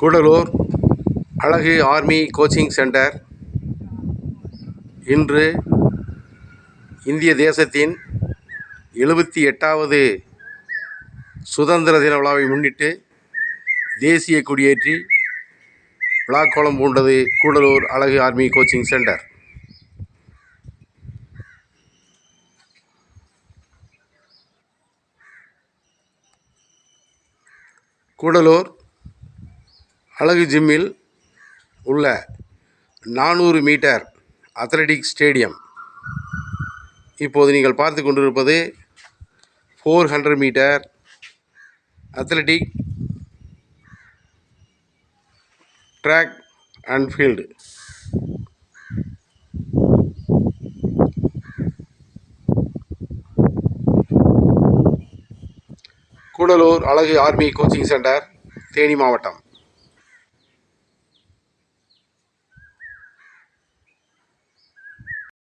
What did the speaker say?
கூடலூர் அழகு army coaching centre. இன்று இந்திய தேசத்தின் எழுபத்தி எட்டாவது சுதந்திர தின விழாவை முன்னிட்டு தேசிய கொடியேற்றி விழாக்கோலம் பூண்டது கூடலூர் அழகு ஆர்மி கோச்சிங் சென்டர். கூடலூர் அழகு ஜிம்மில் உள்ள நானூறு மீட்டர் அத்லெட்டிக் ஸ்டேடியம். இப்போது நீங்கள் பார்த்து கொண்டிருப்பது four hundred metre athletic track and field Gudalur அழகு ஆர்மி கோச்சிங் சென்டர் தேனி மாவட்டம்.